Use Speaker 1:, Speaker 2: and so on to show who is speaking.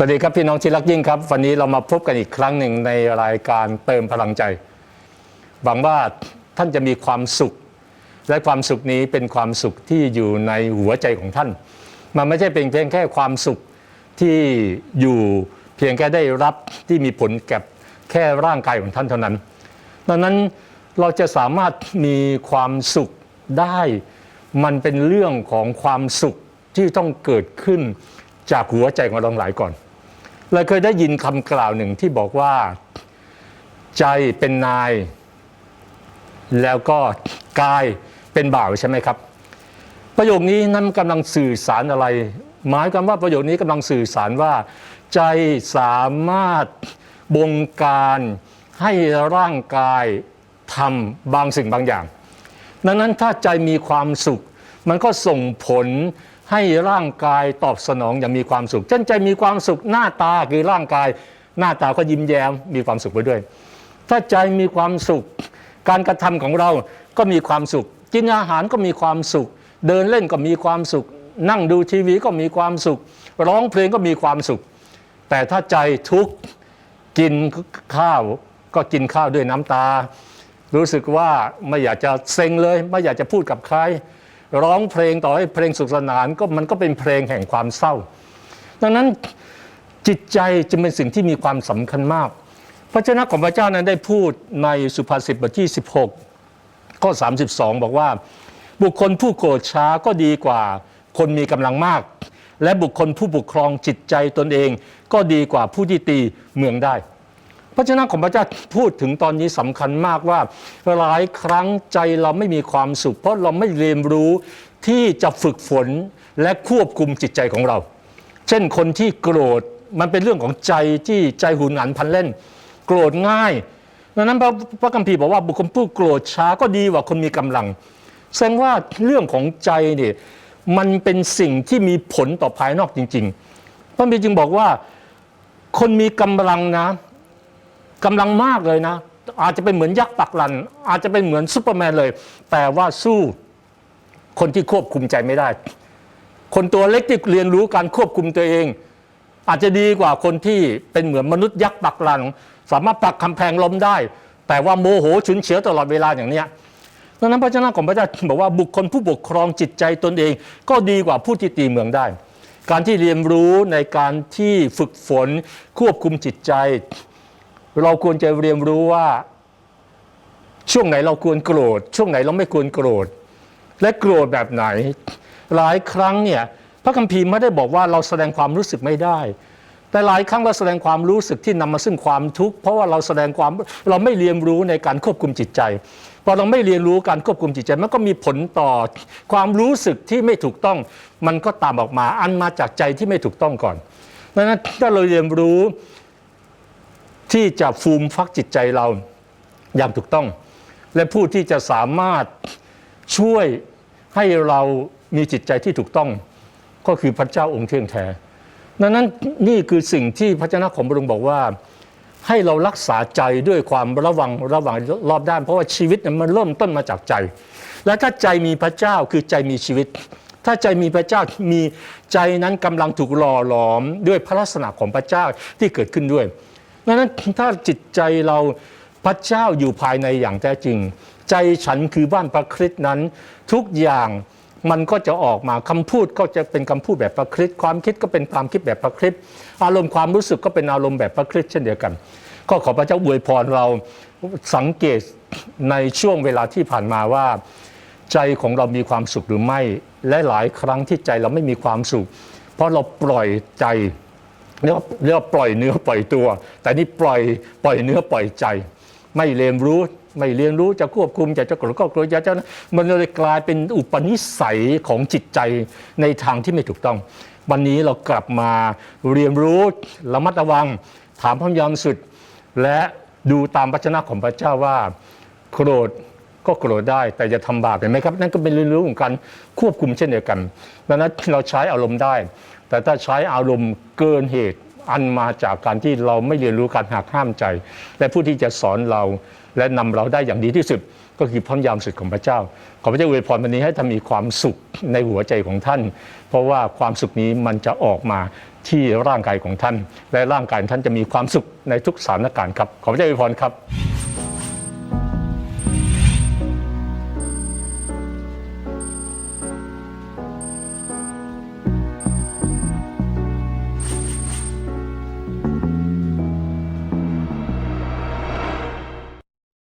Speaker 1: สวัสดีครับพี่น้องที่รักยิ่งครับ วันนี้เรามาพบกันอีกครั้งหนึ่งในรายการเติมพลังใจ หวังว่าท่านจะมีความสุข และความสุขนี้เป็นความสุขที่อยู่ในหัวใจของท่าน มันไม่ใช่เป็นเพียงแค่ความสุขที่อยู่เพียงแค่ได้รับที่มีผลกับแค่ร่างกายของท่านเท่านั้น ดังนั้นเราจะสามารถมีความสุขได้ มันเป็นเรื่องของความสุขที่ต้องเกิดขึ้นจากหัวใจของเราหลายก่อน เราเคยได้ยินคำกล่าวหนึ่งที่บอกว่าใจเป็นนาย แล้วก็กายเป็นบ่าวใช่ไหมครับ ประโยคนี้นั้นกำลังสื่อสารอะไร หมายความว่าประโยคนี้กำลังสื่อสารว่า ใจสามารถบงการให้ร่างกายทำบางสิ่งบางอย่าง ดังนั้นถ้าใจมีความสุข มันก็ส่งผล ให้ร่างกายตอบสนองอย่างมีความสุข เช่นใจมีความสุขหน้าตาคือร่างกาย หน้าตาก็ยิ้มแย้มมีความสุขไปด้วย ถ้าใจมีความสุข การกระทำของเราก็มีความสุข กินอาหารก็มีความสุข เดินเล่นก็มีความสุข นั่งดูทีวีก็มีความสุข ร้องเพลงก็มีความสุข แต่ถ้าใจทุกข์กินข้าวก็กินข้าวด้วยน้ำตา รู้สึกว่าไม่อยากจะเซ็งเลย ไม่อยากจะพูดกับใคร ร้องเพลงต่อให้เพลงสุขสนานก็มันก็เป็นเพลงแห่งความเศร้า ดังนั้นจิตใจจึงเป็นสิ่งที่มีความสำคัญมาก พระเจ้าของพระเจ้านั้นได้พูดในสุภาษิตบทที่ 16 ข้อ 32 บอกว่า บุคคลผู้โกรธช้าก็ดีกว่า คนมีกำลังมาก และบุคคลผู้ปกครองจิตใจตนเอง ก็ดีกว่าผู้ที่ตีเมืองได้ พระเจ้าของพระเจ้าพูดถึงตอนนี้สำคัญมากว่าหลายครั้งใจเราไม่มีความสุข เพราะเราไม่เรียนรู้ที่จะฝึกฝนและควบคุมจิตใจของเรา เช่นคนที่โกรธมันเป็นเรื่องของใจที่ใจหุนหันพันเล่น โกรธง่ายดังนั้นพระพระคัมภีร์บอกว่าบุคคลผู้โกรธช้าก็ดีกว่าคนมีกำลัง แสดงว่าเรื่องของใจเนี่ยมันเป็นสิ่งที่มีผลต่อภายนอกจริง ๆ พระคัมภีร์จึงบอกว่าคนมีกำลังนะ กำลังมากเลยนะ อาจจะเป็นเหมือนยักษ์ปักลัน อาจจะเป็นเหมือนซูเปอร์แมนเลย แต่ว่าสู้คนที่ควบคุมใจไม่ได้ คนตัวเล็กที่เรียนรู้การควบคุมตัวเอง อาจจะดีกว่าคนที่เป็นเหมือนมนุษย์ยักษ์ปักลัน สามารถปักคำแพงล้มได้ แต่ว่าโมโหฉุนเฉียวตลอดเวลาอย่างเนี้ยดังนั้นพระเจ้าของพระเจ้าบอกว่าบุคคลผู้ปกครองจิตใจตนเอง ก็ดีกว่าผู้ที่ตีเมืองได้ การที่เรียนรู้ในการที่ฝึกฝนควบคุมจิตใจ เราควรจะเรียนรู้ว่า ช่วงไหนเราควรโกรธ ช่วงไหนเราไม่ควรโกรธ และโกรธแบบไหน หลายครั้งเนี่ยพระคัมภีร์ไม่ได้บอกว่าเราแสดงความรู้สึกไม่ได้ แต่หลายครั้งเราแสดงความรู้สึกที่นำมาซึ่งความทุกข์เพราะว่าเราแสดงความเราไม่เรียนรู้ในการควบคุมจิตใจพอเราไม่เรียนรู้การควบคุมจิตใจมันก็มีผลต่อความรู้สึกที่ไม่ถูกต้อง มันก็ตามออกมาอันมาจากใจที่ไม่ถูกต้องก่อนดังนั้นถ้าเราเรียนรู้ ที่จะฟูมฟักจิตใจเราอย่างถูกต้อง และผู้ที่จะสามารถช่วยให้เรามีจิตใจที่ถูกต้อง ก็คือพระเจ้าองค์เที่ยงแท้ดังนั้นนี่คือสิ่งที่พระเจ้าของพระองค์บอกว่าให้เรารักษาใจด้วยความระวังระวังรอบด้าน เพราะว่าชีวิตมันเริ่มต้นมาจากใจ และถ้าใจมีพระเจ้าคือใจมีชีวิต ถ้าใจมีพระเจ้ามีใจนั้นกำลังถูกหล่อหลอมด้วยพระลักษณะของพระเจ้าที่เกิดขึ้นด้วย ดังนั้นถ้าจิตใจเราพระเจ้าอยู่ภายในอย่างแท้จริง ใจฉันคือบ้านพระคริสต์นั้น ทุกอย่างมันก็จะออกมาคำพูดก็จะเป็นคำพูดแบบพระคริสต์ความคิดก็เป็นความคิดแบบพระคริสต์อารมณ์ความรู้สึกก็เป็นอารมณ์แบบพระคริสต์เช่นเดียวกัน ก็ขอพระเจ้าอวยพรเราสังเกตในช่วงเวลาที่ผ่านมาว่า ใจของเรามีความสุขหรือไม่ และหลายครั้งที่ใจเราไม่มีความสุข เพราะเราปล่อยใจ เรียกว่าเรียกว่าปล่อยเนื้อปล่อยตัว แต่นี่ปล่อยปล่อยเนื้อปล่อยใจ ไม่เรียนรู้ไม่เรียนรู้จะควบคุมจะจะโกรธก็โกรธจะจะมันเลยกลายเป็นอุปนิสัยของจิตใจในทางที่ไม่ถูกต้อง วันนี้เรากลับมาเรียนรู้ระมัดระวัง ถามพระยามสุด และดูตามพระชนะของพระเจ้าว่าโกรธ ก็โกรธได้ แต่จะทำบาปเห็นไหมครับ นั่นก็เป็นเรียนรู้ของการควบคุมเช่นเดียวกันดังนั้นเราใช้อารมณ์ได้ แต่ถ้าใช้อารมณ์เกินเหตุอันมาจากการที่เราไม่เรียนรู้การหักห้ามใจ และผู้ที่จะสอนเราและนำเราได้อย่างดีที่สุด ก็คือพระยามสุดของพระเจ้า ขอพระเจ้าอวยพรวันนี้ให้ท่านมีความสุขในหัวใจของท่าน เพราะว่าความสุขนี้มันจะออกมาที่ร่างกายของท่าน และร่างกายท่านจะมีความสุขในทุกสถานการณ์ครับ ขอพระเจ้าอวยพรครับ